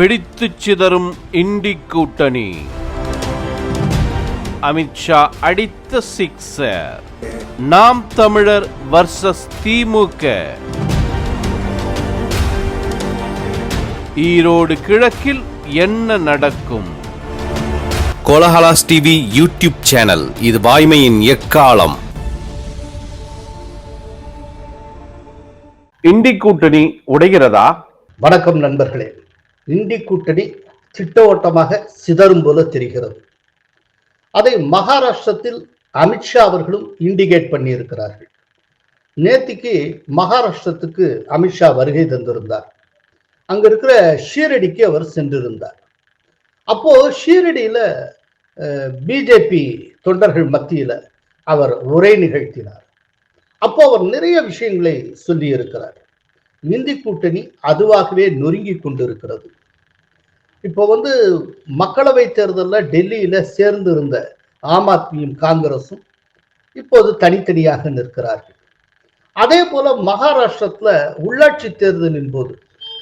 வெடித்து சிதறும் இண்டி கூட்டணி. அமித்ஷா அடித்த சிக்ஸர். நாம் தமிழர் வர்சஸ் திமுக. ஈரோடு கிழக்கில் என்ன நடக்கும்? கோலஹலாஸ் டிவி யூடியூப் சேனல் இது வாய்மையின் எக்காலம். இண்டி கூட்டணி உடைகிறதா? வணக்கம் நண்பர்களே. இண்டி கூட்டணி திட்டவட்டமாக சிதறும் போல தெரிகிறது. அதை மகாராஷ்டிரத்தில் அமித்ஷா அவர்களும் இண்டிகேட் பண்ணியிருக்கிறார்கள். நேத்திக்கு மகாராஷ்டிரத்துக்கு அமித்ஷா வருகை தந்திருந்தார். அங்க இருக்கிற ஷீரடிக்கு அவர் சென்றிருந்தார். அப்போ ஷீரடியில பிஜேபி தொண்டர்கள் மத்தியில அவர் உரை நிகழ்த்தினார். அப்போ அவர் நிறைய விஷயங்களை சொல்லி இருக்கிறார் இந்தி கூட்டணி அதுவாகவே நொறுங்கி கொண்டிருக்கிறது. இப்போ வந்து மக்களவை தேர்தலில் டெல்லியில் சேர்ந்து இருந்த ஆம் ஆத்மியும் காங்கிரஸும் இப்போது தனித்தனியாக நிற்கிறார்கள். அதே போல மகாராஷ்டிரத்தில் உள்ளாட்சி தேர்தலின் போது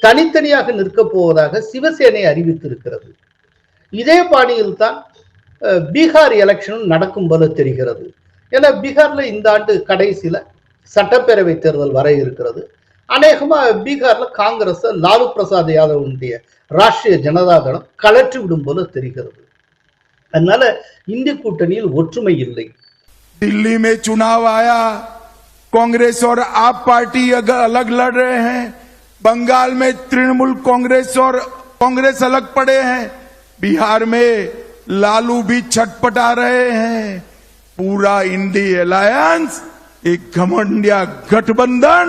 தனித்தனியாக நிற்கப் போவதாக சிவசேனை அறிவித்திருக்கிறது. இதே பாணியில் தான் பீகார் எலெக்ஷனும் நடக்கும் போல தெரிகிறது. ஏன்னா பீகாரில் இந்த ஆண்டு கடைசியில் சட்டப்பேரவை தேர்தல் வர இருக்கிறது. அநேகமா பீகார்ல காங்கிரஸ் லாலு பிரசாத் யாதவனுடைய ராஷ்டிரிய ஜனதா தளம் கலற்றி விடும் போல தெரிகிறது அதனால இந்திய கூட்டணியில் ஒற்றுமை இல்லை दिल्ली में चुनाव आया कांग्रेस और आप पार्टी अग- अलग लड़ रहे हैं बंगाल में तृणमूल कांग्रेस और कांग्रेस अलग पड़े हैं बिहार में लालू भी छटपटा रहे हैं पूरा इंडी अलायंस एक घमंडिया गठबंधन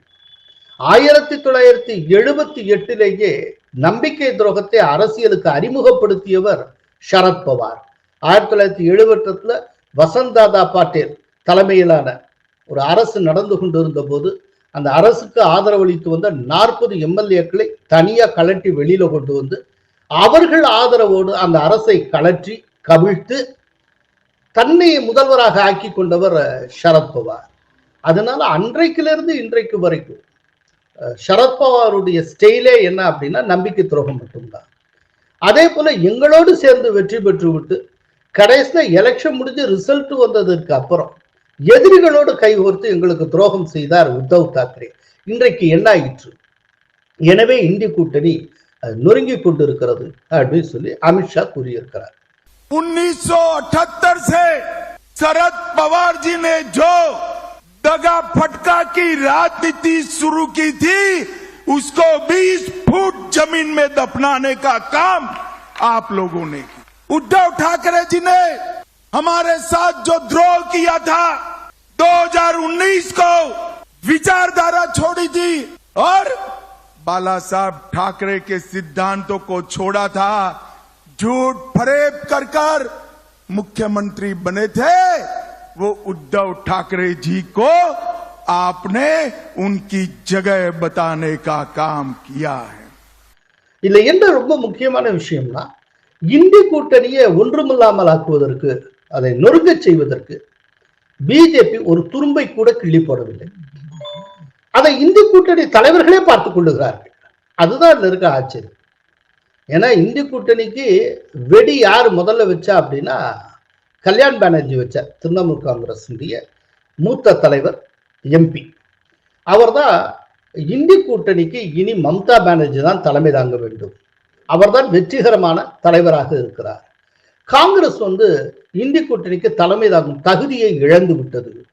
ஆயிரத்தி தொள்ளாயிரத்தி எழுபத்தி எட்டிலேயே நம்பிக்கை துரோகத்தை அரசியலுக்கு அறிமுகப்படுத்தியவர் சரத்பவார் ஆயிரத்தி தொள்ளாயிரத்தி எழுபத்தெட்டுல வசந்தாதா பாட்டேல் தலைமையிலான ஒரு அரசு நடந்து கொண்டிருந்த போது அந்த அரசுக்கு ஆதரவளித்து வந்த நாற்பது எம்எல்ஏக்களை தனியா கலட்டி வெளியில கொண்டு வந்து அவர்கள் ஆதரவோடு அந்த அரசை கலற்றி கவிழ்த்து தன்னை முதல்வராக ஆக்கி கொண்டவர் சரத்பவார் அதனால அன்றைக்கிலிருந்து இன்றைக்கு வரைக்கும் சரத்பவாருடைய ஸ்டைலே என்ன அப்படின்னா நம்பிக்கை துரோகம் மட்டும்தான் அதே போல எங்களோடு சேர்ந்து வெற்றி பெற்று விட்டு கடைசியில எலெக்ஷன் முடிஞ்சு ரிசல்ட் வந்ததற்கு அப்புறம் எதிரிகளோடு கைகோர்த்து எங்களுக்கு துரோகம் செய்தார் உத்தவ் தாக்கரே இன்றைக்கு என்ன ஆயிற்று எனவே இந்தி கூட்டணி அஹ், நொறுங்கிக் கொண்டிருக்கிறது அப்படின்னு சொல்லி அமித்ஷா கூறியிருக்கிறார் 1978 से शरद पवार जी ने जो दगा फटका की राजनीति शुरू की थी, उसको 20 फुट ज़मीन में दफनाने का काम आप लोगों ने किया। उद्धव ठाकरे जी ने हमारे साथ जो द्रोह किया था 2019 को विचारधारा छोड़ी थी और बाला साहब ठाकरे के सिद्धांतों को छोड़ा था। झूठ फरेब कर कर मुख्यमंत्री बने थे। वो उद्धव ठाकरे जी को आपने उनकी जगह बताने का काम किया है இதுல என்ன ரொம்ப முக்கியமான விஷயம்னா இந்தி கூட்டணியை ஒன்றுமில்லாமல் ஆக்குவதற்கு அதை நொறுங்கச் செய்வதற்கு பிஜேபி ஒரு துரும்பை கூட கிள்ளி போடவில்லை அதை இந்தி கூட்டணி தலைவர்களே பார்த்துக் கொள்ளுகிறார்கள் அதுதான் இதுல இருக்க ஆச்சரியம் ஏன்னா இந்தி கூட்டணிக்கு வெடி யார் முதல்ல வச்சா அப்படின்னா கல்யாண் பானர்ஜி வச்சார் திரிணாமுல் காங்கிரஸுடைய மூத்த தலைவர் எம்பி. அவர்தான் இந்தி கூட்டணிக்கு இனி மம்தா பானர்ஜி தான் தலைமை தாங்க வேண்டும். அவர்தான் வெற்றிகரமான தலைவராக இருக்கிறார். காங்கிரஸ் வந்து இந்தி கூட்டணிக்கு தலைமை தாங்கும் தகுதியை இழந்து விட்டது.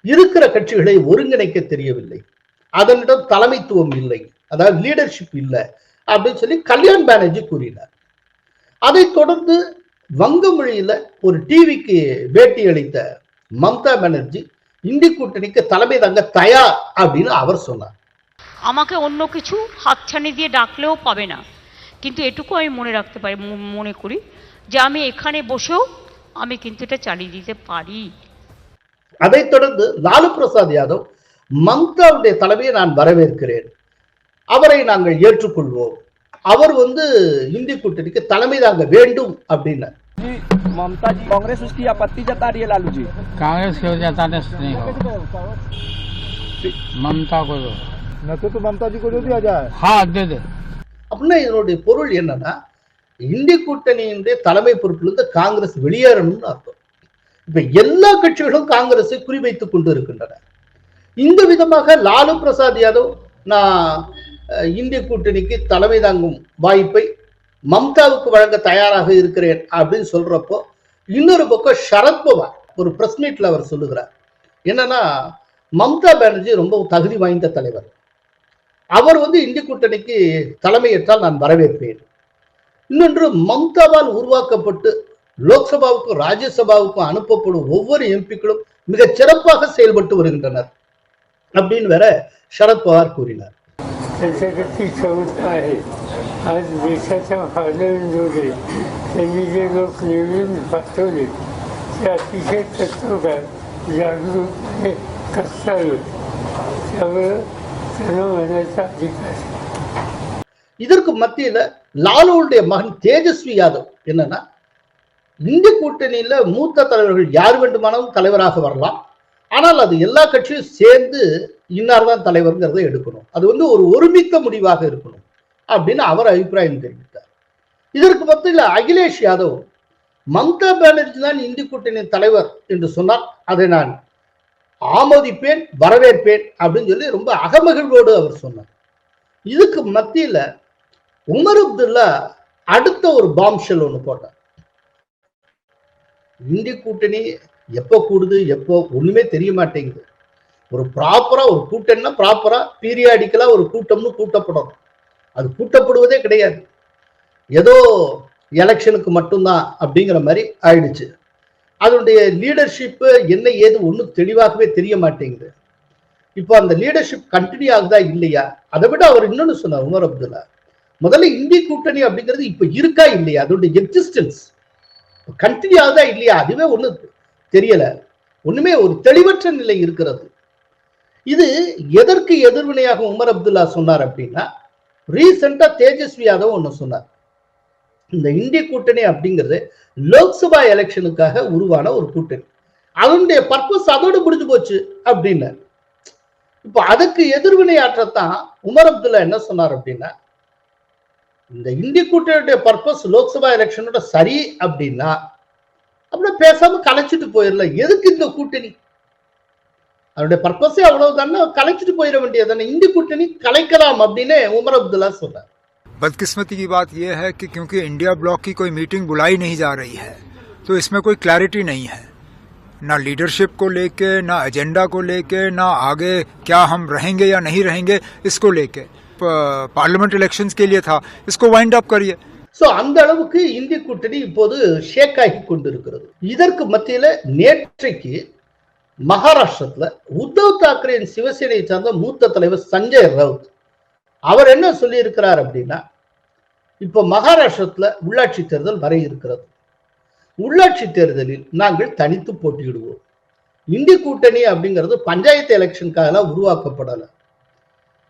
இருக்கிற கட்சிகளை ஒருங்கிணைக்க தெரியவில்லை. அதனிடம் தலைமைத்துவம் இல்லை. அதாவது லீடர்ஷிப் இல்லை. அப்படின்னு சொல்லி கல்யாண் பானர்ஜி கூறினார். அதைத் தொடர்ந்து வங்க மொழியில ஒரு டிவிக்கு பேட்டி அளித்த மம்தா பானர்ஜி இந்தி கூட்டணிக்கு தலைமை தாங்க தயார் அப்படின்னு அவர் சொன்னார் আমাকে অন্য কিছু হাতছানি দিয়ে ডাকলেও পাবে না কিন্তু এটুকু আমি মনে রাখতে পারি ম- মনে করি যে আমি এখানে বসেও আমি কিন্তু এটা চালিয়ে দিতে পারি அதைத் தொடர்ந்து லாலு பிரசாத் யாதவ் மம்தாவுடைய தலைமையை நான் வரவேற்கிறேன் அவரை நாங்கள் ஏற்றுக்கொள்வோம் அவர் வந்து இந்தி கூட்டணிக்கு தலைமை தாங்க வேண்டும் அப்படின்னார் जी ममता जी कांग्रेस उसकी आपत्ति जता रही है लालू जी कांग्रेस की वजह से नहीं हो ममता को दो न तो, तो ममता जी को जो दिया जाए हाँ दे दे அப்படின்னா இதனுடைய பொருள் என்னன்னா இந்தி கூட்டணியினுடைய தலைமை பொறுப்பிலிருந்து காங்கிரஸ் வெளியேறணும்னு அர்த்தம் இப்ப எல்லா கட்சிகளும் காங்கிரஸை குறிவைத்துக் கொண்டு இருக்கின்றன இந்த விதமாக லாலு பிரசாத் யாதவ் நான் அஹ், இந்திய கூட்டணிக்கு தலைமை தாங்கும் வாய்ப்பை மம்தாவுக்கு வழங்க தயாராக இருக்கிறேன் அப்படின்னு சொல்றப்போ இன்னொரு பக்கம் சரத்பவார் ஒரு பிரஸ் மீட்ல அவர் சொல்லுகிறார். என்னன்னா மம்தா பானர்ஜி ரொம்ப தகுதி வாய்ந்த தலைவர். அவர் வந்து இந்திய கூட்டணிக்கு தலைமையேற்றால் நான் வரவேற்பேன். இன்னொன்று மம்தாவால் உருவாக்கப்பட்டு லோக்சபாவுக்கும் ராஜ்யசபாவுக்கும் அனுப்பப்படும் ஒவ்வொரு எம்பிக்களும் மிக சிறப்பாக செயல்பட்டு வருகின்றனர் அப்படின்னு வேற சரத்பவார் கூறினார். त्याच्याकडची क्षमता आहे आज देशाच्या पार्लमेंटमध्ये त्यांनी जे लोक निवडून पाठवले ते अतिशय तत्वकार जागरूकपणे करतात त्यामुळं त्यांना म्हणायचा अधिकार आहे. இதற்கு மத்தியில லாலுவுடைய மகன் தேஜஸ்வி யாதவ் என்னன்னா இந்திய கூட்டணியில மூத்த தலைவர்கள் யார் வேண்டுமானாலும் தலைவராக வரலாம் ஆனால் அது எல்லா கட்சியும் சேர்ந்து இன்னார் தான் தலைவர்ங்கிறதை எடுக்கணும். அது வந்து ஒரு ஒருமித்த முடிவாக இருக்கணும் அப்படின்னு அவர் அபிப்பிராயம் தெரிவித்தார். இதற்கு மத்தியில் அகிலேஷ் யாதவ் மம்தா பானர்ஜி தான் இந்தி கூட்டணி தலைவர் என்று சொன்னால் அதை நான் ஆமோதிப்பேன் வரவேற்பேன் அப்படின்னு சொல்லி ரொம்ப அகமகிழ்வோடு அவர் சொன்னார். இதுக்கு மத்தியில உமர் அப்துல்லா அடுத்த ஒரு பாம்ஷெல் ஒன்று போட்டார். இந்தி கூட்டணி எப்போ கூடுது எப்போ ஒண்ணுமே தெரிய மாட்டேங்குது. ஒரு ப்ராப்பரா ஒரு கூட்டம்னா ப்ராப்பரா பீரியாடிக்கலா ஒரு கூட்டம்னு கூட்டப்படணும் அது கூட்டப்படுவதே கிடையாது. ஏதோ எலெக்ஷனுக்கு மட்டும்தான் அப்படிங்கிற மாதிரி ஆயிடுச்சு. அதனுடைய லீடர்ஷிப்பு என்ன ஏது ஒன்றும் தெளிவாகவே தெரிய மாட்டேங்குது. இப்போ அந்த லீடர்ஷிப் கண்டினியூ ஆகுதா இல்லையா? அதை விட அவர் இன்னொன்னு சொன்னார் உமர் அப்துல்லா. முதல்ல இந்திய கூட்டணி அப்படிங்கிறது இப்போ இருக்கா இல்லையா? அதோடைய எக்ஸிஸ்டன்ஸ் கண்டினியூ ஆகுதா இல்லையா? அதுவே ஒன்று தெரியல. ஒண்ணுமே ஒரு தெளிவற்ற நிலை இருக்கிறது. இது எதற்கு எதிர்வினையாக உமர் அப்துல்லா சொன்னார் அப்படின்னா ரீசெண்டா தேஜஸ்வி யாதவ் ஒண்ணு சொன்னார். இந்த இந்திய கூட்டணி அப்படிங்கிறது லோக்சபா எலெக்ஷனுக்காக உருவான ஒரு கூட்டணி. அதனுடைய பர்பஸ் அதோடு முடிஞ்சு போச்சு அப்படின்னு இப்ப அதுக்கு எதிர்வினையாற்றத்தான் உமர் அப்துல்லா என்ன சொன்னார் அப்படின்னா இந்த இந்திய கூட்டணியுடைய பர்பஸ் லோக்சபா எலெக்ஷனோட சரி அப்படின்னா அப்படியே பேசாம கலைச்சிட்டு போயிடலாம் எதுக்கு இந்த கூட்டணி அதனுடைய பர்பஸே அவ்வளவுதானே கலைச்சிட்டு போயிட வேண்டியதானே இந்திய கூட்டணி கலைக்கலாம் அப்படின்னு உமர் அப்துல்லா சொன்னார் बदकिस्मती की बात यह है कि क्योंकि इंडिया ब्लॉक की कोई मीटिंग बुलाई नहीं जा रही है तो इसमें कोई क्लैरिटी नहीं है ना लीडरशिप को लेके ना एजेंडा को लेके ना आगे क्या हम रहेंगे या नहीं रहेंगे इसको लेके प- पार्लियामेंट इलेक्शंस के लिए था इसको वाइंड अप करिए சோ அந்த அளவுக்கு இந்திய கூட்டணி இப்போது ஷேக் ஆகி கொண்டிருக்கிறது. இதற்கு மத்தியில நேற்றைக்கு மகாராஷ்டிரத்துல உத்தவ் தாக்கரேயின் சிவசேனையை சார்ந்த மூத்த தலைவர் சஞ்சய் ரவுத் அவர் என்ன சொல்லியிருக்கிறார் அப்படின்னா இப்ப மகாராஷ்டிரத்துல உள்ளாட்சி தேர்தல் வர இருக்கிறது. உள்ளாட்சி தேர்தலில் நாங்கள் தனித்து போட்டியிடுவோம். இந்தி கூட்டணி அப்படிங்கிறது பஞ்சாயத்து எலெக்ஷனுக்காக உருவாக்கப்படல.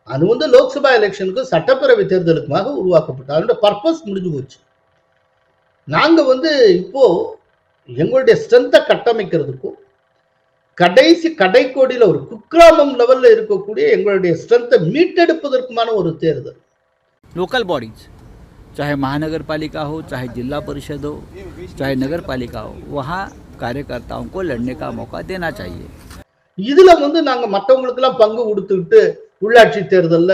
அது வந்து லோக்சபா எலெக்ஷனுக்கு சட்டப்பேரவை தேர்தலுக்குமாக உருவாக்கப்பட்டது அதோட பர்பஸ் முடிஞ்சு போச்சு நாங்க வந்து இப்போ எங்களுடைய ஸ்ட்ரென்த்தை கட்டமைக்கிறதுக்கும் கடைசி கடைக்கோடியில ஒரு குக்கிராமம் லெவல்ல இருக்கக்கூடிய எங்களுடைய ஸ்ட்ரென்த்தை மீட்டெடுப்பதற்குமான ஒரு தேர்தல் लोकल बॉडीज चाहे महानगर पालिका हो चाहे जिला परिषद हो चाहे नगर पालिका हो वहाँ कार्यकर्ताओं को लड़ने का मौका देना चाहिए இதுல வந்து நாங்க மற்றவங்களுக்கெல்லாம் பங்கு கொடுத்துக்கிட்டு உள்ளாட்சி தேர்தல்ல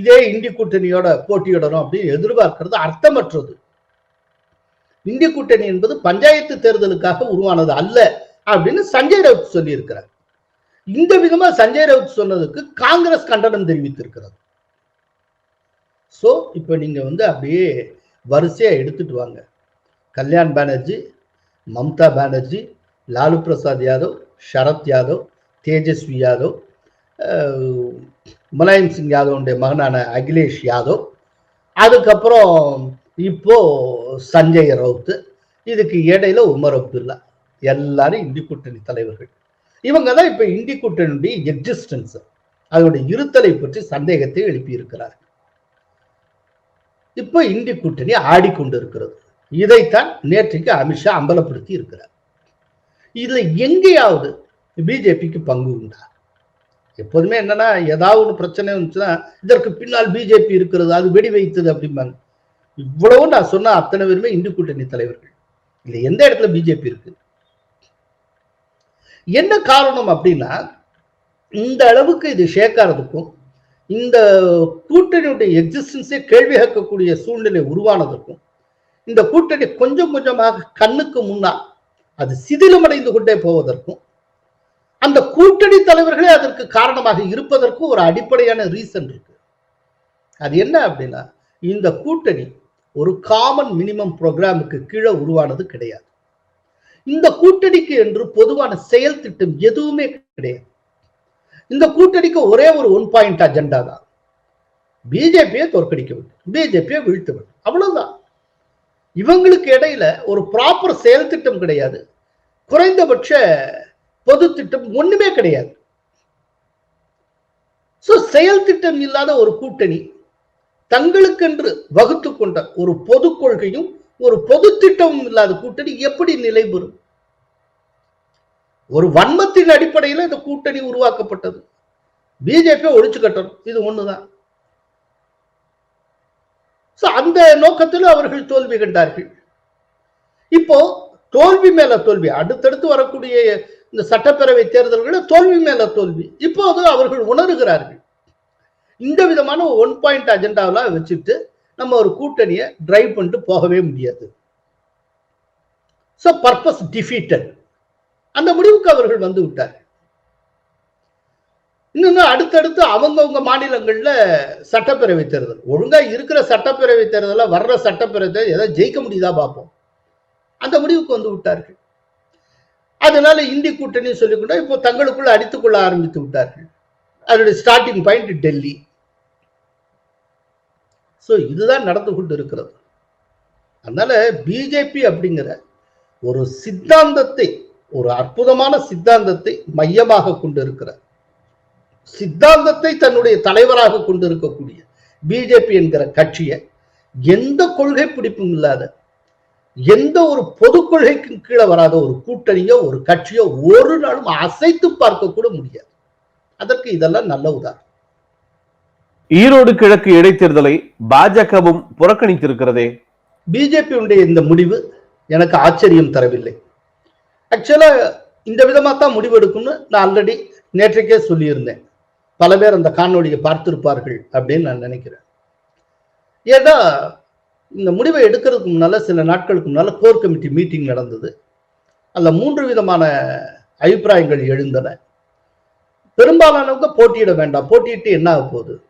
இதே இந்தி கூட்டணியோட போட்டியிடணும் அப்படின்னு எதிர்பார்க்கிறது அர்த்தமற்றது. இந்தி கூட்டணி என்பது பஞ்சாயத்து தேர்தலுக்காக உருவானது அல்ல அப்படின்னு சஞ்சய் ரவுத் சொல்லியிருக்கிறார். இந்த விதமா சஞ்சய் ரவுத் சொன்னதுக்கு காங்கிரஸ் கண்டனம் தெரிவித்திருக்கிறது. ஸோ இப்போ நீங்க வந்து அப்படியே வரிசையா எடுத்துட்டு வாங்க. கல்யாண் பானர்ஜி மம்தா பானர்ஜி லாலு பிரசாத் யாதவ் சரத் யாதவ் தேஜஸ்வி யாதவ் முலாயம் சிங் யாதவனுடைய மகனான அகிலேஷ் யாதவ். அதுக்கப்புறம் இப்போ சஞ்சய் ரவுத்து. இதுக்கு இடையில உமர் அப்துல்லா. எல்லாரும் இந்தி கூட்டணி தலைவர்கள். இவங்க தான் இப்போ இந்தி கூட்டணியுடைய எக்ஸிஸ்டன்ஸ் அதனுடைய இருத்தலை பற்றி சந்தேகத்தை எழுப்பியிருக்கிறார்கள். இப்போ இந்தி கூட்டணி ஆடிக்கொண்டிருக்கிறது. இதைத்தான் நேற்றைக்கு அமித்ஷா அம்பலப்படுத்தி இருக்கிறார் இதுல எங்கேயாவது பிஜேபிக்கு பங்கு உண்டா? எப்போதுமே என்னன்னா ஏதாவது ஒன்று பிரச்சனை இருந்துச்சுன்னா இதற்கு பின்னால் பிஜேபி இருக்கிறது அது வெடி வைத்தது அப்படிம்பாங்க. இவ்வளவு நான் சொன்ன அத்தனை பேருமே இந்து கூட்டணி தலைவர்கள். இல்ல எந்த இடத்துல பிஜேபி இருக்கு? என்ன காரணம் அப்படின்னா இந்த அளவுக்கு இது ஷேக் இந்த கூட்டணியுடைய எக்ஸிஸ்டன்ஸே கேள்வி கேட்கக்கூடிய சூழ்நிலை உருவானதற்கும் இந்த கூட்டணி கொஞ்சம் கொஞ்சமாக கண்ணுக்கு முன்னால் அது சிதிலமடைந்து கொண்டே போவதற்கும் அந்த கூட்டணி தலைவர்களே அதற்கு காரணமாக இருப்பதற்கும் ஒரு அடிப்படையான ரீசன் இருக்கு. அது என்ன அப்படின்னா இந்த கூட்டணி ஒரு காமன் மினிமம் ப்ரோக்ராமுக்கு கீழே உருவானது கிடையாது. இந்த கூட்டணிக்கு என்று பொதுவான செயல் திட்டம் எதுவுமே கிடையாது. இந்த கூட்டணிக்கு ஒரே ஒரு ஒன் பாயிண்ட் அஜெண்டா தான். பிஜேபியை தோற்கடிக்க வேண்டும். பிஜேபியை வீழ்த்த வேண்டும். அவ்வளவுதான். இவங்களுக்கு இடையில ஒரு ப்ராப்பர் செயல் திட்டம் கிடையாது. குறைந்தபட்ச பொது திட்டம் ஒண்ணுமே கிடையாது. சோ செயல் திட்டம் இல்லாத ஒரு கூட்டணி தங்களுக்கென்று வகுத்து கொண்ட ஒரு பொது கொள்கையும் ஒரு பொது திட்டமும் இல்லாத கூட்டணி எப்படி நிலை பெறும் ஒரு வன்மத்தின் அடிப்படையில் இந்த கூட்டணி உருவாக்கப்பட்டது. பிஜேபி ஒழிச்சு கட்டணும். இது ஒண்ணுதான். அந்த நோக்கத்தில் அவர்கள் தோல்வி கண்டார்கள். இப்போ தோல்வி மேல தோல்வி அடுத்தடுத்து வரக்கூடிய இந்த சட்டப்பேரவை தேர்தல்களில் தோல்வி மேல தோல்வி. இப்போது அவர்கள் உணர்கிறார்கள். இந்த விதமான ஒன் பாயிண்ட் அஜெண்டாவெல்லாம் வச்சுட்டு நம்ம ஒரு கூட்டணியை டிரைவ் பண்ணிட்டு போகவே முடியாது. ஸோ பர்பஸ் டிஃபீட்டட் அந்த முடிவுக்கு அவர்கள் வந்து விட்டார் இன்னொன்னு அடுத்தடுத்து அவங்கவுங்க மாநிலங்கள்ல சட்டப்பேரவை தேர்தல். ஒழுங்கா இருக்கிற சட்டப்பேரவை தேர்தலில் வர்ற சட்டப்பேரவை தேர்தல் ஏதாவது ஜெயிக்க முடியுதா பார்ப்போம். அந்த முடிவுக்கு வந்து விட்டார்கள். அதனால இந்தி கூட்டணி சொல்லிக்கொண்டா இப்போ தங்களுக்குள்ள அடித்துக் கொள்ள ஆரம்பித்து விட்டார்கள். அதனுடைய ஸ்டார்டிங் பாயிண்ட் டெல்லி. ஸோ இதுதான் நடந்து கொண்டு இருக்கிறது அதனால பிஜேபி அப்படிங்கிற ஒரு சித்தாந்தத்தை ஒரு அற்புதமான சித்தாந்தத்தை மையமாக கொண்டு இருக்கிறார் சித்தாந்தத்தை தன்னுடைய தலைவராக கொண்டு இருக்கக்கூடிய பிஜேபி என்கிற கட்சியை எந்த கொள்கை பிடிப்பும் இல்லாத எந்த ஒரு பொது கொள்கைக்கும் கீழே வராத ஒரு கூட்டணியோ ஒரு கட்சியோ ஒரு நாளும் அசைத்து பார்க்க கூட முடியாது. அதற்கு இதெல்லாம் நல்ல உதாரணம். ஈரோடு கிழக்கு இடைத்தேர்தலை பாஜகவும் புறக்கணித்திருக்கிறதே? பிஜேபியுடைய இந்த முடிவு எனக்கு ஆச்சரியம் தரவில்லை. ஆக்சுவலா இந்த விதமா தான் முடிவு எடுக்கும்னு நான் ஆல்ரெடி நேற்றைக்கே சொல்லியிருந்தேன். பல பேர் அந்த காணொளியை பார்த்திருப்பார்கள் அப்படின்னு நான் நினைக்கிறேன். ஏன்னா இந்த முடிவை எடுக்கிறதுக்கு முன்னால் சில நாட்களுக்கு முன்னால் கோர் கமிட்டி மீட்டிங் நடந்தது. அதில் மூன்று விதமான அபிப்பிராயங்கள் எழுந்தன. பெரும்பாலானவங்க போட்டியிட வேண்டாம். போட்டியிட்டு என்ன ஆக போகுது?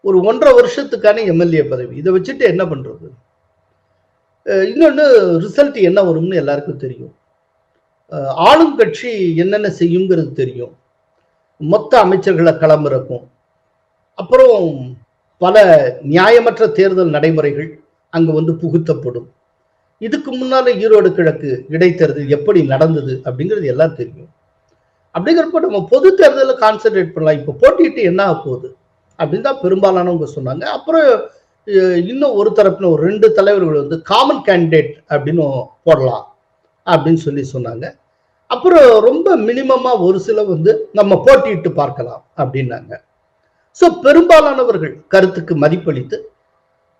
ஒரு ஒன்றரை வருஷத்துக்கான எம்எல்ஏ பதவி. இதை வச்சுட்டு என்ன பண்றது? இன்னொன்று இன்னொன்னு ரிசல்ட் என்ன வரும்னு எல்லாருக்கும் தெரியும். ஆளும் கட்சி என்னென்ன செய்யுங்கிறது தெரியும். மொத்த அமைச்சர்களை களமிறக்கும். அப்புறம் பல நியாயமற்ற தேர்தல் நடைமுறைகள் அங்கு வந்து புகுத்தப்படும். இதுக்கு முன்னால ஈரோடு கிழக்கு இடைத்தேர்தல் எப்படி நடந்தது அப்படிங்கிறது எல்லாம் தெரியும். அப்படிங்கிறப்ப நம்ம பொது தேர்தலில் கான்சென்ட்ரேட் பண்ணலாம். இப்போ போட்டிட்டு என்ன ஆக போகுது? அப்படின்னு தான் பெரும்பாலானவங்க சொன்னாங்க. அப்புறம் இன்னும் ஒரு தரப்புல ஒரு ரெண்டு தலைவர்கள் வந்து காமன் கேண்டிடேட் அப்படின்னு போடலாம் அப்படின்னு சொல்லி சொன்னாங்க. அப்புறம் ரொம்ப மினிமமாக ஒரு சில வந்து நம்ம போட்டியிட்டு பார்க்கலாம் அப்படின்னாங்க. ஸோ பெரும்பாலானவர்கள் கருத்துக்கு மதிப்பளித்து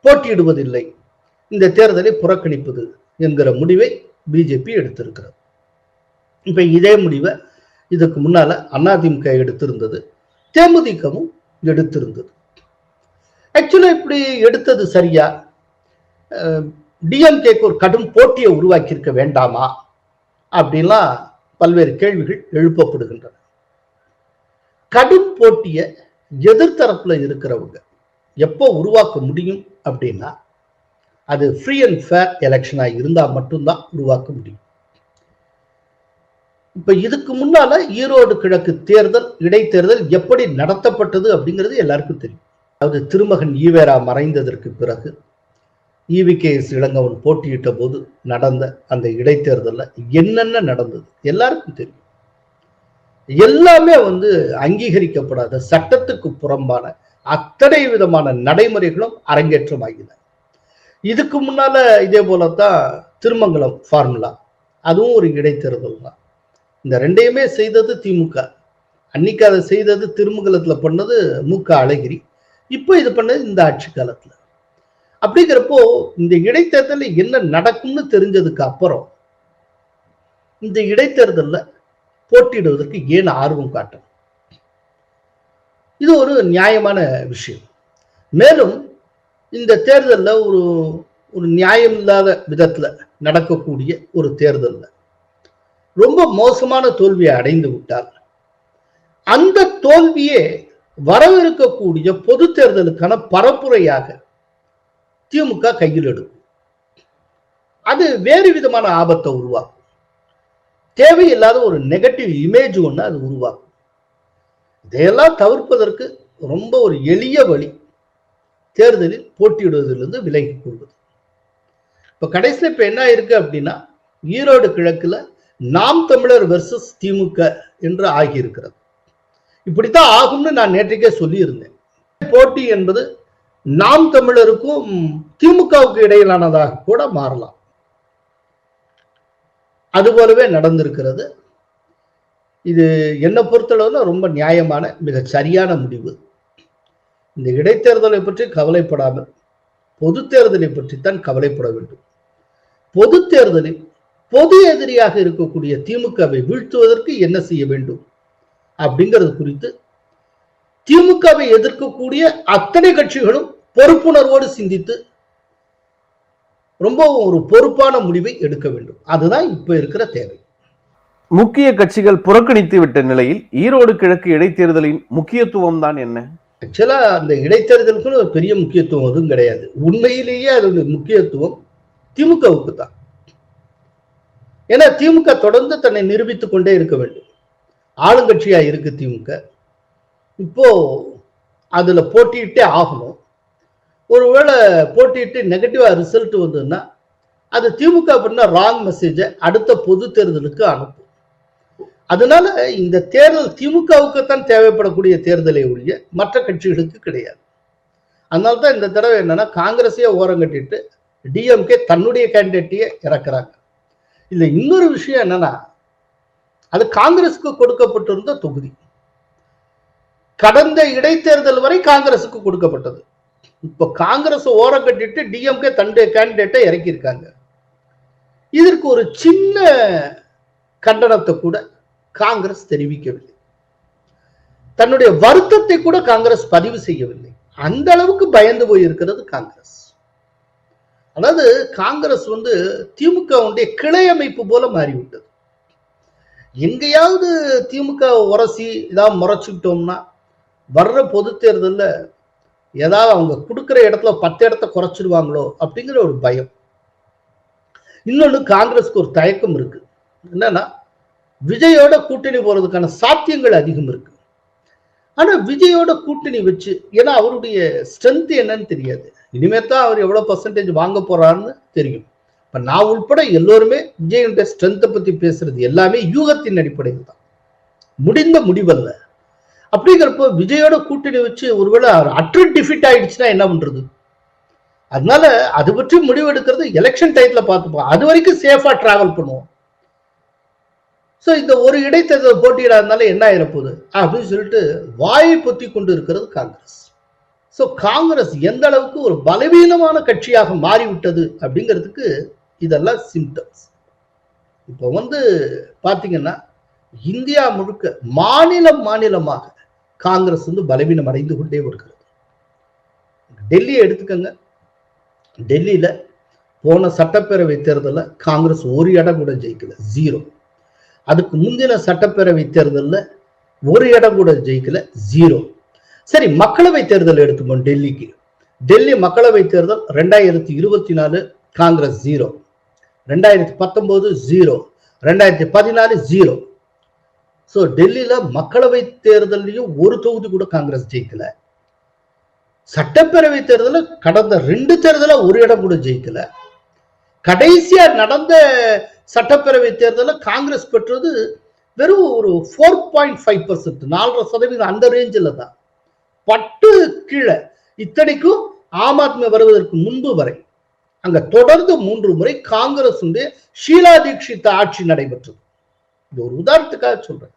போட்டியிடுவதில்லை. இந்த தேர்தலை புறக்கணிப்பது என்கிற முடிவை பிஜேபி எடுத்திருக்கிறது இப்போ இதே முடிவை இதுக்கு முன்னால அதிமுக எடுத்திருந்தது தேமுதிகவும் எடுத்திருந்தது. ஆக்சுவலா இப்படி எடுத்தது சரியா? டிஎம்கேக்கு ஒரு கடும் போட்டியை உருவாக்கியிருக்க வேண்டாமா? அப்படின்லாம் பல்வேறு கேள்விகள் எழுப்பப்படுகின்றன. கடும் போட்டியை எதிர்த்தரப்புல இருக்கிறவங்க எப்போ உருவாக்க முடியும் அப்படின்னா அது ஃப்ரீ அண்ட் ஃபேர் எலெக்ஷனா இருந்தால் மட்டும்தான் உருவாக்க முடியும். இப்போ இதுக்கு முன்னால ஈரோடு கிழக்கு தேர்தல் இடைத்தேர்தல் எப்படி நடத்தப்பட்டது அப்படிங்கிறது எல்லாருக்கும் தெரியும். அதாவது திருமகன் ஈவேரா மறைந்ததற்கு பிறகு இவிகேஎஸ் இளங்கவன் போட்டியிட்ட போது நடந்த அந்த இடைத்தேர்தலில் என்னென்ன நடந்தது எல்லாருக்கும் தெரியும். எல்லாமே வந்து அங்கீகரிக்கப்படாத சட்டத்துக்கு புறம்பான அத்தனை விதமான நடைமுறைகளும் அரங்கேற்றமாகின. இதுக்கு முன்னால இதே போலத்தான் திருமங்கலம் ஃபார்முலா அதுவும் ஒரு இடைத்தேர்தல் தான். இந்த ரெண்டையுமே செய்தது திமுக. அன்னைக்கு அதை செய்தது திருமங்கலத்துல பண்ணது மு க அழகிரி. இப்போ இது பண்ணது இந்த ஆட்சி காலத்துல. அப்படிங்கிறப்போ இந்த இடைத்தேர்தலில் என்ன நடக்கும்னு தெரிஞ்சதுக்கு அப்புறம் இந்த இடைத்தேர்தல்ல போட்டியிடுவதற்கு ஏன் ஆர்வம் காட்டணும்? இது ஒரு நியாயமான விஷயம். மேலும் இந்த தேர்தல்ல ஒரு ஒரு நியாயம் இல்லாத விதத்துல நடக்கக்கூடிய ஒரு தேர்தல்ல. ரொம்ப மோசமான தோல்வியை அடைந்து விட்டார். அந்த தோல்வியே வரவிருக்கக்கூடிய பொது தேர்தலுக்கான பரப்புரையாக திமுக கையில் எடுக்கும். அது வேறு விதமான ஆபத்தை உருவாக்கும். தேவையில்லாத ஒரு நெகட்டிவ் இமேஜ் ஒன்று அது உருவாக்கும். இதையெல்லாம் தவிர்ப்பதற்கு ரொம்ப ஒரு எளிய வழி தேர்தலில் போட்டியிடுவதிலிருந்து விலகி கொள்வது. இப்ப கடைசியில் இப்ப என்ன இருக்கு அப்படின்னா ஈரோடு கிழக்குல நாம் தமிழர் வெர்சஸ் திமுக என்று ஆகியிருக்கிறது. இப்படித்தான் ஆகும்னு நான் நேற்றைக்கே சொல்லியிருந்தேன். போட்டி என்பது நாம் தமிழருக்கும் திமுகவுக்கு இடையிலானதாக கூட மாறலாம். அதுபோலவே நடந்திருக்கிறது. இது என்னை பொறுத்தளவுல ரொம்ப நியாயமான மிக சரியான முடிவு. இந்த இடைத்தேர்தலை பற்றி கவலைப்படாமல் பொது தேர்தலை பற்றித்தான் கவலைப்பட வேண்டும். பொது தேர்தலில் பொது எதிரியாக இருக்கக்கூடிய திமுகவை வீழ்த்துவதற்கு என்ன செய்ய வேண்டும்? அப்படிங்கிறது குறித்து திமுகவை எதிர்க்கக்கூடிய அத்தனை கட்சிகளும் பொறுப்புணர்வோடு சிந்தித்து ரொம்ப ஒரு பொறுப்பான முடிவை எடுக்க வேண்டும். அதுதான் இப்ப இருக்கிற தேவை. முக்கிய கட்சிகள் புறக்கணித்து விட்ட நிலையில் ஈரோடு கிழக்கு இடைத்தேர்தலின் முக்கியத்துவம் தான் என்ன? ஆக்சுவலா அந்த இடைத்தேர்தலுக்குன்னு ஒரு பெரிய முக்கியத்துவம் எதுவும் கிடையாது. உண்மையிலேயே அதோட முக்கியத்துவம் திமுகவுக்கு தான். ஏன்னா திமுக தொடர்ந்து தன்னை நிரூபித்து கொண்டே இருக்க வேண்டும். ஆளுங்கட்சியா இருக்கு திமுக. இப்போ அதுல போட்டியிட்டே ஆகணும். ஒருவேளை போட்டியிட்டு நெகட்டிவா ரிசல்ட் வந்ததுன்னா அது திமுக பண்ண ராங் மெசேஜை அடுத்த பொது தேர்தலுக்கு அனுப்பும். அதனால இந்த தேர்தல் திமுகவுக்கு தான் தேவைப்படக்கூடிய தேர்தலை ஒழிய மற்ற கட்சிகளுக்கு கிடையாது. அதனால தான் இந்த தடவை என்னன்னா காங்கிரஸையே ஓரம் கட்டிட்டு டிஎம்கே தன்னுடைய கேண்டிடேட்டையே இறக்குறாங்க. இதுல இன்னொரு விஷயம் என்னன்னா அது காங்கிரஸுக்கு கொடுக்கப்பட்டிருந்த தொகுதி. கடந்த இடைத்தேர்தல் வரை காங்கிரஸுக்கு கொடுக்கப்பட்டது. இப்ப காங்கிரஸ் ஓரம் கட்டிட்டு டிஎம்கே தன்னுடைய கேண்டிடேட்டை இறக்கியிருக்காங்க. இதற்கு ஒரு சின்ன கண்டனத்தை கூட காங்கிரஸ் தெரிவிக்கவில்லை. தன்னுடைய வருத்தத்தை கூட காங்கிரஸ் பதிவு செய்யவில்லை. அந்த அளவுக்கு பயந்து போயிருக்கிறது காங்கிரஸ். அதாவது காங்கிரஸ் வந்து திமுகவுடைய கிளை அமைப்பு போல மாறிவிட்டது. எங்கேயாவது திமுக உரசி ஏதாவது முறைச்சுக்கிட்டோம்னா வர்ற பொது தேர்தல்ல ஏதாவது அவங்க கொடுக்குற இடத்துல பத்து இடத்த குறைச்சிடுவாங்களோ அப்படிங்கிற ஒரு பயம். இன்னொன்று காங்கிரஸ்க்கு ஒரு தயக்கம் இருக்கு. என்னன்னா விஜயோட கூட்டணி போறதுக்கான சாத்தியங்கள் அதிகம் இருக்கு. ஆனா விஜயோட கூட்டணி வச்சு ஏன்னா அவருடைய ஸ்ட்ரென்த் என்னன்னு தெரியாது. இனிமே தான் அவர் எவ்வளவு பர்சன்டேஜ் வாங்க போறாருன்னு தெரியும். இப்ப நான் உள்பட எல்லோருமே விஜயனுடைய ஸ்ட்ரென்த்தை பத்தி பேசுறது எல்லாமே யூகத்தின் அடிப்படையில் தான். முடிந்த முடிவல்ல. அப்படிங்கிறப்போ விஜயோட கூட்டணி வச்சு ஒருவேளை அற்று டிஃபிட் ஆயிடுச்சுன்னா என்ன பண்றது? அதனால அது பற்றி முடிவு எடுக்கிறது எலெக்ஷன் டைத்துல பார்த்துப்போம். அது வரைக்கும் சேஃபா டிராவல் பண்ணுவோம். ஸோ இந்த ஒரு இடைத்தேர்தல் போட்டியிடாதனால என்ன ஆயிரப்போகுது? அப்படின்னு சொல்லிட்டு வாயை பொத்தி கொண்டு இருக்கிறது காங்கிரஸ். ஸோ காங்கிரஸ் எந்த அளவுக்கு ஒரு பலவீனமான கட்சியாக மாறிவிட்டது அப்படிங்கிறதுக்கு இதெல்லாம் சிம்டம்ஸ் இப்போ வந்து பார்த்தீங்கன்னா இந்தியா முழுக்க மாநிலம் மாநிலமாக காங்கிரஸ் வந்து பலவீனம் அடைந்து கொண்டே வருகிறது. டெல்லியை எடுத்துக்கோங்க. டெல்லியில போன சட்டப்பேரவை தேர்தலில் காங்கிரஸ் ஒரு இடம் கூட ஜெயிக்கல. ஜீரோ அதுக்கு முந்தின சட்டப்பேரவை தேர்தலில் ஒரு இடம் கூட ஜெயிக்கல ஜீரோ சரி மக்களவை தேர்தல் எடுத்துப்போம் டெல்லிக்கு. டெல்லி மக்களவை தேர்தல் ரெண்டாயிரத்தி இருபத்தி நாலு காங்கிரஸ் ஜீரோ ரெண்டாயிரத்தி பத்தொன்பது ஜீரோ ரெண்டாயிரத்தி பதினாலு ஜீரோ ஸோ டெல்லியில் மக்களவை தேர்தலையும் ஒரு தொகுதி கூட காங்கிரஸ் ஜெயிக்கல. சட்டப்பேரவை தேர்தலில் கடந்த ரெண்டு தேர்தல ஒரு இடம் கூட ஜெயிக்கல. கடைசியா நடந்த சட்டப்பேரவை தேர்தலில் காங்கிரஸ் பெற்றது வெறும் ஒரு ஃபோர் பாயிண்ட் ஃபைவ் பர்சன்ட் நாலரை சதவீதம் அந்த ரேஞ்சில் தான். பட்டு கீழே. இத்தனைக்கும் ஆம் ஆத்மி வருவதற்கு முன்பு வரை அங்க தொடர்ந்து மூன்று முறை காங்கிரஸ் ஷீலா தீட்சித் ஆட்சி நடைபெற்றது. இது ஒரு உதாரணத்துக்காக சொல்றேன்.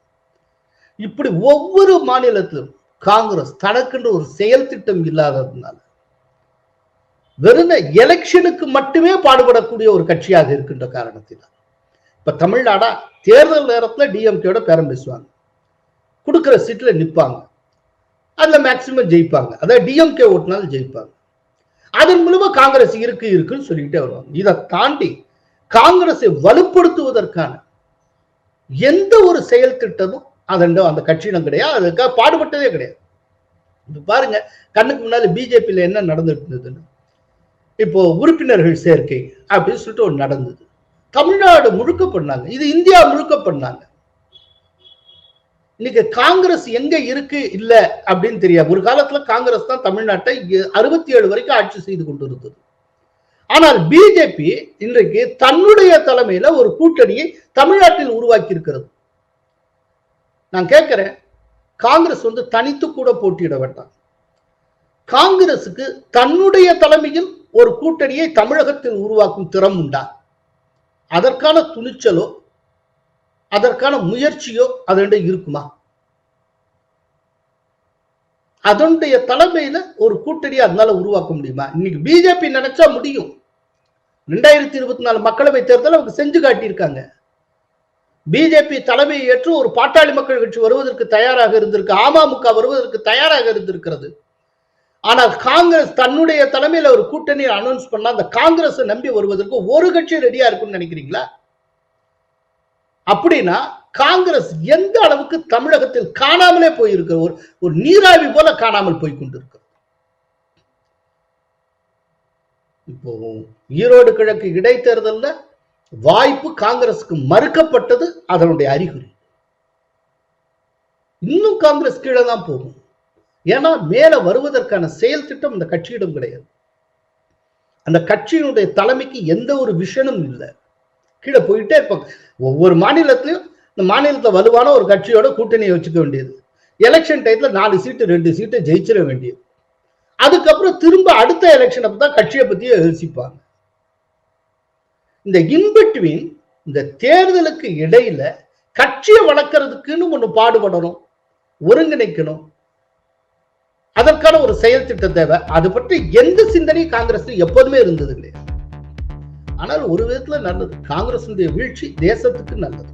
இப்படி ஒவ்வொரு மாநிலத்திலும் காங்கிரஸ் தனக்கென்று ஒரு செயல் திட்டம் இல்லாததுனால வெறும் எலெக்ஷனுக்கு மட்டுமே பாடுபடக்கூடிய ஒரு கட்சியாக இருக்கின்ற காரணத்தினால் இப்ப தமிழ்நாடா தேர்தல் நேரத்துல டிஎம்கேட பேரம் பேசுவாங்க. கொடுக்குற சீட்ல நிற்பாங்க அதுல மேக்சிமம் ஜெயிப்பாங்க. அதாவது டிஎம்கே ஓட்டுனாலும் ஜெயிப்பாங்க. அதன் மூலமா காங்கிரஸ் இருக்கு இருக்குன்னு சொல்லிக்கிட்டே வருவாங்க. இதை தாண்டி காங்கிரஸை வலுப்படுத்துவதற்கான எந்த ஒரு செயல் திட்டமும் அதன் அந்த கட்சியிடம் கிடையாது. அதுக்காக பாடுபட்டதே கிடையாது. இப்போ பாருங்க கண்ணுக்கு முன்னாடி பிஜேபியில் என்ன நடந்துட்டு இருந்ததுன்னு இப்போ உறுப்பினர்கள் சேர்க்கை அப்படின்னு சொல்லிட்டு ஒன்று நடந்தது. தமிழ்நாடு முழுக்க பண்ணாங்க. இது இந்தியா முழுக்க பண்ணாங்க. இன்னைக்கு காங்கிரஸ் எங்க இருக்கு? இல்ல அப்படின்னு தெரியாது. ஒரு காலத்துல காங்கிரஸ் தான் தமிழ்நாட்டை அறுபத்தி ஏழு வரைக்கும் ஆட்சி செய்து கொண்டு இருந்தது ஆனால் பிஜேபி இன்றைக்கு தன்னுடைய தலைமையில ஒரு கூட்டணியை தமிழ்நாட்டில் உருவாக்கி இருக்கிறது நான் கேட்கிறேன் காங்கிரஸ் வந்து தனித்து கூட போட்டியிட வேண்டாம். காங்கிரசுக்கு தன்னுடைய தலைமையில் ஒரு கூட்டணியை தமிழகத்தில் உருவாக்கும் திறம் உண்டா அதற்கான துணிச்சலோ அதற்கான முயற்சியோ அதோட இருக்குமா? அதனுடைய தலைமையில ஒரு கூட்டணியை அதனால உருவாக்க முடியுமா? இன்னைக்கு பிஜேபி நினைச்சா முடியும். ரெண்டாயிரத்தி இருபத்தி நாலு மக்களவை தேர்தல் அவங்க செஞ்சு காட்டியிருக்காங்க. பிஜேபி தலைமையை ஏற்று ஒரு பாட்டாளி மக்கள் கட்சி வருவதற்கு தயாராக இருந்திருக்கு அமமுக வருவதற்கு தயாராக இருந்திருக்கிறது. ஆனால் காங்கிரஸ் தன்னுடைய தலைமையில ஒரு கூட்டணி அனௌன்ஸ் பண்ணா அந்த காங்கிரஸ் நம்பி வருவதற்கு ஒரு கட்சி ரெடியா இருக்கும்னு நினைக்கிறீங்களா? அப்படின்னா காங்கிரஸ் எந்த அளவுக்கு தமிழகத்தில் காணாமலே போயிருக்கிற ஒரு ஒரு நீராவி போல காணாமல் போய் கொண்டிருக்கிறது இப்போ ஈரோடு கிழக்கு இடைத்தேர்தலில் வாய்ப்பு காங்கிரஸுக்கு மறுக்கப்பட்டது அதனுடைய அறிகுறி. இன்னும் காங்கிரஸ் கீழே தான் போகும். ஏன்னா மேல வருவதற்கான செயல் திட்டம் இந்த கட்சியிடம் கிடையாது. அந்த கட்சியினுடைய தலைமைக்கு எந்த ஒரு விஷனும் இல்லை. கீழே போயிட்டே இருப்பாங்க. ஒவ்வொரு மாநிலத்திலையும் இந்த மாநிலத்தை வலுவான ஒரு கட்சியோட கூட்டணியை வச்சுக்க வேண்டியது. எலெக்ஷன் டைத்துல நாலு சீட்டு ரெண்டு சீட்டை ஜெயிச்சிட வேண்டியது. அதுக்கப்புறம் திரும்ப அடுத்த எலெக்ஷனை தான் கட்சியை பற்றியே யோசிப்பாங்க. இந்த இன்பிட்வீன் இந்த தேர்தலுக்கு இடையில கட்சியை வளர்க்கறதுக்குன்னு ஒண்ணு பாடுபடணும் ஒருங்கிணைக்கணும் அதற்கான ஒரு செயல் திட்டம் தேவை. அது பற்றி எந்த சிந்தனையும் காங்கிரஸ் எப்போதுமே இருந்தது கிடையாது ஆனால் ஒரு விதத்துல நல்லது. காங்கிரஸ் வீழ்ச்சி தேசத்துக்கு நல்லது.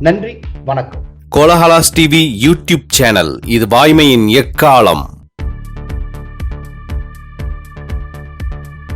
நன்றி. வணக்கம். Kolahalas TV YouTube channel. இது வாய்மையின் எக்காலம்.